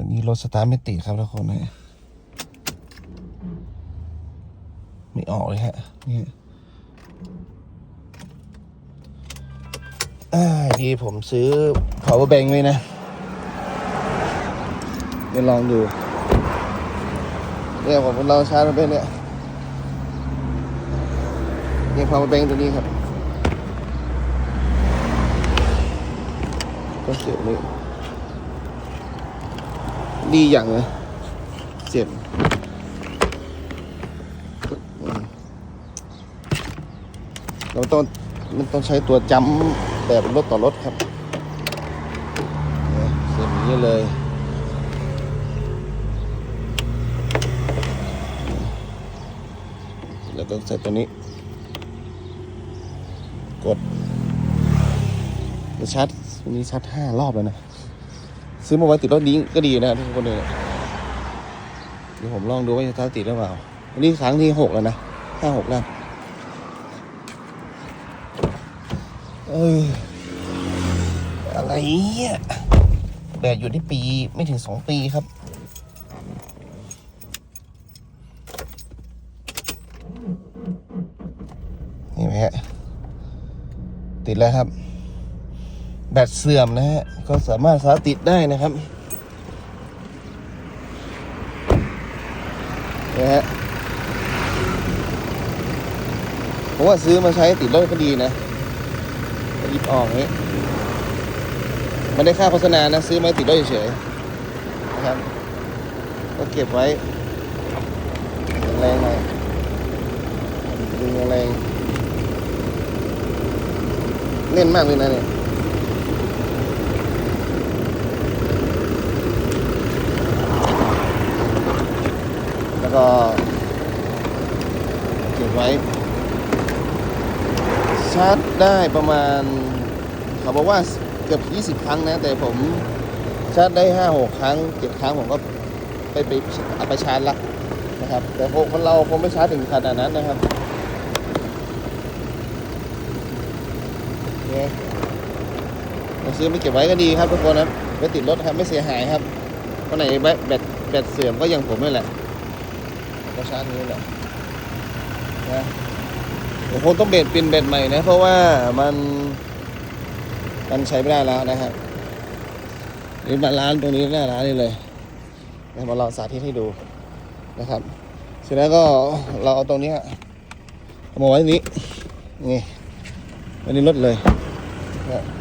ตอนนี้รถสตาร์ทไม่ติดครับทุกคนนะ ไม่ออกเลยฮะ นี่อ่าดีผมซื้อ power bank ไว้นะเดี๋ยวลองดูเนี่ยผมลองชาร์จมันเป็นเนี่ยนี่ power bank ตัวนี้ครับก็เสียบนี่ ดีอย่างเลยเจ็บเราต้องมันต้องใช้ตัวจำแบบรถต่อรถครับเสียบอย่างนี้เลยแล้วก็ใส่ตัวนี้ กดชาร์จวันนี้ชาร์จห้ารอบแล้วนะ ซื้อมาไว้ติดรถนี้ก็ดีนะทุกคนเลยเดี๋ยวผมลองดูว่าจะชาติดหรือเปล่าวันนี้ครั้งที่หกแล้วนะห้าหกแล้วเอออะไรเนี่ยแดดอยู่ที่ปีไม่ถึงสองปีครับนี่ไหมฮะติดแล้วครับ แบตเสื่อมนะฮะ ก็สามารถสาติดได้นะครับนะฮะผมว่าซื้อมาใช้ติดรถก็ดีนะยิบออกนี้ไม่ได้ค่าโฆษณานะ ซื้อมาติดรถเฉยๆนะครับ ก็เก็บไว้แรงหน่อยดึงแรงเน่นมากเลยนะเนี่ย แล้ว ก็เก็บไว้ชาร์จได้ประมาณเขาบอกว่าเกือบ 20 ครั้งนะ แต่ผมชาร์จได้ 5-6 ครั้ง 7 ครั้งผมก็ไปไปเอาไปชาร์จละนะครับ แต่พวกคนเราคงไม่ชาร์จถึงขนาดนั้นนะครับเนี่ยเราซื้อไม่เก็บไว้ก็ดีครับทุกคนนะไว้ติดรถครับไม่เสียหายครับวันไหนแบตแบตแบตเสื่อมก็อย่างผมนี่แหละ ก็ชาร์จนี้แหละนะเดี๋ยวคงต้องเบรดปินเบรดใหม่นะ เพราะว่ามัน มันใช้ไม่ได้แล้วนะครับนี่มาร้านตรงนี้หน้าร้านนี่เลยนะมาลองสาธิตให้ดูนะครับเสร็จแล้วก็เราเอาตรงนี้เอามาไว้ตรงนี้นี่ไว้ในรถเลยนะ